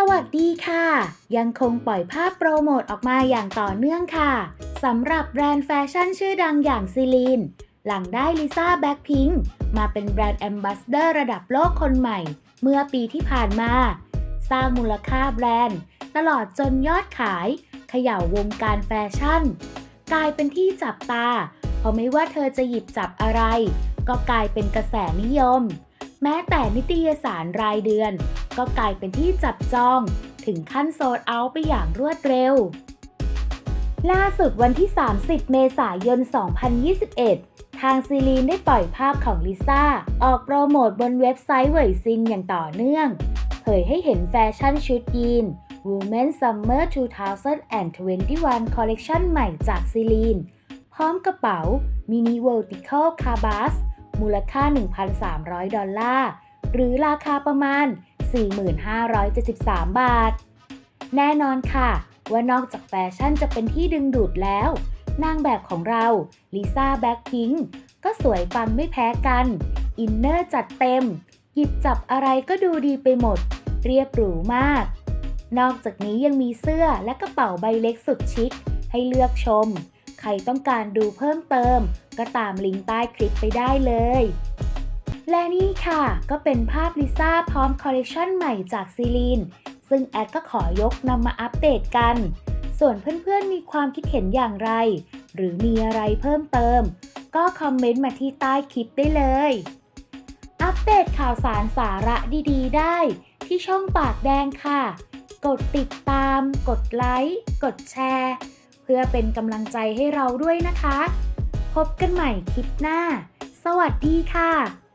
สวัสดีค่ะ ยังคงปล่อยภาพโปรโมทออกมาอย่างต่อเนื่องค่ะสำหรับแบรนด์แฟชั่นชื่อดังอย่างซีลีน หลังได้ลิซ่าแบ็คพิงค์มาเป็นแบรนด์แอมบาสเดอร์ระดับโลกคนใหม่ เมื่อปีที่ผ่านมา สร้างมูลค่าแบรนด์ ตลอดจนยอดขาย เขย่าวงการแฟชั่น กลายเป็นที่จับตา เพราะไม่ว่าเธอจะหยิบจับอะไร ก็กลายเป็นกระแสนิยม แม้แต่นิตยสารรายเดือน ก็กลายเป็นที่จับจอง ถึงขั้นโซลเอาท์ไปอย่างรวดเร็ว ล่าสุดวันที่ 30 เมษายน 2021 ทางซีลีนได้ปล่อยภาพของลิซ่า ออกโปรโมทบนเว็บไซต์เวยซินอย่างต่อเนื่อง เผยให้เห็นแฟชั่นชุดยีน Women Summer 2021 Collection ใหม่จากซีลีน พร้อมกระเป๋า Mini Vertical c a b a s มูลค่า 1,300 ดอลลาร์ หรือราคาประมาณ 4,573 บาท แน่นอนค่ะ ว่านอกจากแฟชั่นจะเป็นที่ดึงดูดแล้ว นางแบบของเราลิซ่าแบ็คพิงก็สวยปังไม่แพ้กัน อินเนอร์จัดเต็ม หยิบจับอะไรก็ดูดีไปหมด เรียบหรูมาก นอกจากนี้ยังมีเสื้อและกระเป๋าใบเล็กสุดชิค ให้เลือกชม ใครต้องการดูเพิ่มเติม ก็ตามลิงก์ใต้คลิปไปได้เลย และนี่ค่ะ ก็เป็นภาพลิซ่าพร้อมคอลเลคชันใหม่จากซีลีน ซึ่งแอดก็ขอยกนำมาอัปเดตกัน ส่วนเพื่อนๆมีความคิดเห็นอย่างไร หรือมีอะไรเพิ่มเติม ก็คอมเมนต์มาที่ใต้คลิปได้เลย อัปเดตข่าวสารสาระดีๆ ได้ ที่ช่องปากแดงค่ะ กดติดตาม กดไลค์ กดแชร์ เพื่อเป็นกำลังใจให้เราด้วยนะคะ พบกันใหม่คลิปหน้า สวัสดีค่ะ